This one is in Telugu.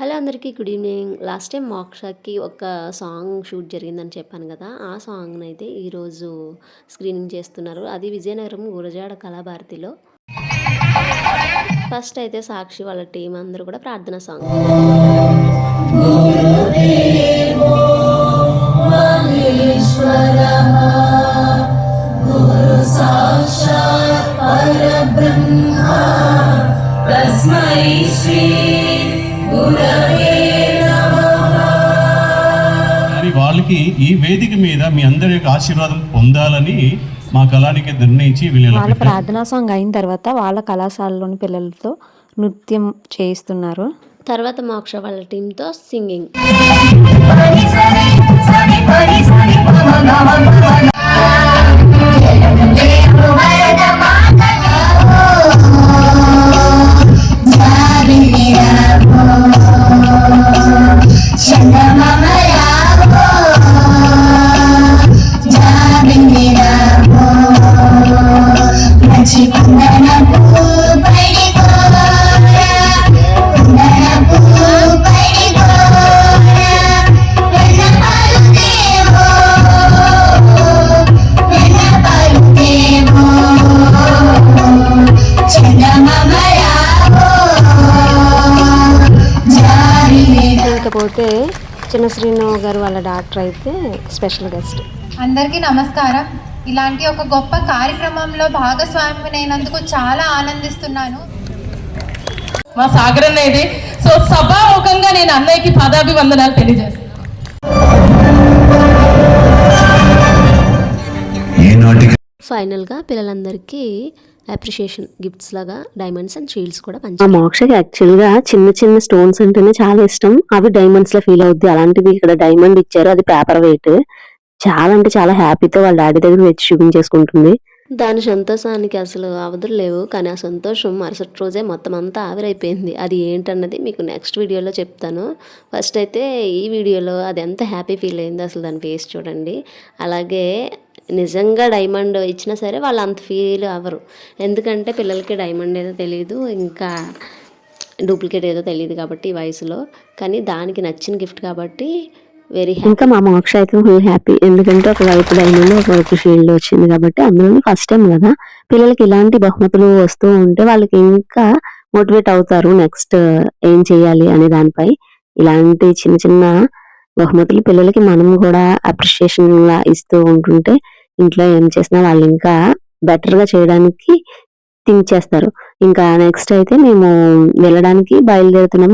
హలో అందరికీ గుడ్ ఈవినింగ్. లాస్ట్ టైం మోక్షకి ఒక సాంగ్ షూట్ జరిగిందని చెప్పాను కదా ఆ సాంగ్ని అయితే ఈరోజు స్క్రీనింగ్ చేస్తున్నారు. అది విజయనగరం గురజాడ కళాభారతిలో. ఫస్ట్ అయితే సాక్షి వాళ్ళ టీం అందరూ కూడా ప్రార్థన సాంగ్. కానీ వాళ్ళకి ఈ వేదిక మీద మీ అందరి యొక్క ఆశీర్వాదం పొందాలని మా కళానికి నిర్ణయించి వీళ్ళు వాళ్ళ ప్రార్థనా సాంగ్ అయిన తర్వాత వాళ్ళ కళాశాలలోని పిల్లలతో నృత్యం చేయిస్తున్నారు తర్వాత మోక్ష వాళ్ళ టీంతో సింగింగ్ ఇకపోతే చిన్న శ్రీను గారు వాళ్ళ డాక్టర్ అయితే స్పెషల్ గెస్ట్. అందరికీ నమస్కారం. ఇలాంటి ఒక గొప్ప కార్యక్రమంలో భాగస్వామ్యమైనందుకు చాలా ఆనందిస్తున్నాను. మా సాగర్ అన్నయ్యది సో సభాముఖంగా నేను అన్నయ్యకి పదాభివందనాలు తెలియజేస్తాను ఫైనల్గా పిల్లలందరికీ అప్రిషియేషన్ గిఫ్ట్స్ లాగా డైమండ్స్ అండ్ షీల్డ్స్ కూడా పంచారు మోక్షకి యాక్చువల్గా చిన్న చిన్న స్టోన్స్ అంటేనే చాలా ఇష్టం. అవి డైమండ్స్లో ఫీల్ అవుద్ది. అలాంటిది ఇక్కడ డైమండ్ ఇచ్చారు. అది పేపర్ వెయిట్ చాలా అంటే చాలా హ్యాపీతో వాళ్ళ డాడీ దగ్గర వచ్చి చూపించేసుకుంటుంది దాని సంతోషానికి అసలు అవధులు లేవు. కానీ ఆ సంతోషం మరుసటి రోజే మొత్తం అంతా ఆవిరైపోయింది. అది ఏంటన్నది మీకు నెక్స్ట్ వీడియోలో చెప్తాను. ఫస్ట్ అయితే ఈ వీడియోలో అది ఎంత హ్యాపీ ఫీల్ అయిందో అసలు దాని ఫేస్ చూడండి. అలాగే నిజంగా డైమండ్ ఇచ్చినా సరే వాళ్ళు అంత ఫీల్ అవ్వరు. ఎందుకంటే పిల్లలకి డైమండ్ ఏదో తెలియదు ఇంకా డూప్లికేట్ ఏదో తెలియదు కాబట్టి ఈ వయసులో. కానీ దానికి నచ్చిన గిఫ్ట్ కాబట్టి వెరీ ఇంకా మా మోక్ష అయితే ఫుల్ హ్యాపీ. ఎందుకంటే ఒకవైపు డైమండ్ ఒకవైపు షీల్డ్ వచ్చింది కాబట్టి అందులోనే ఫస్ట్ టైం కదా పిల్లలకి ఇలాంటి బహుమతులు వస్తూ ఉంటే వాళ్ళకి ఇంకా మోటివేట్ అవుతారు నెక్స్ట్ ఏం చేయాలి అనే దానిపై. ఇలాంటి చిన్న చిన్న బహుమతులు పిల్లలకి మనం కూడా అప్రిషియేషన్ లా ఇస్తూ ఉంటుంటే ఇంట్లో ఏం చేసినా వాళ్ళు ఇంకా బెటర్గా చేయడానికి థింక్ చేస్తారు ఇంకా నెక్స్ట్ అయితే మేము వెళ్ళడానికి బయలుదేరుతున్నాం.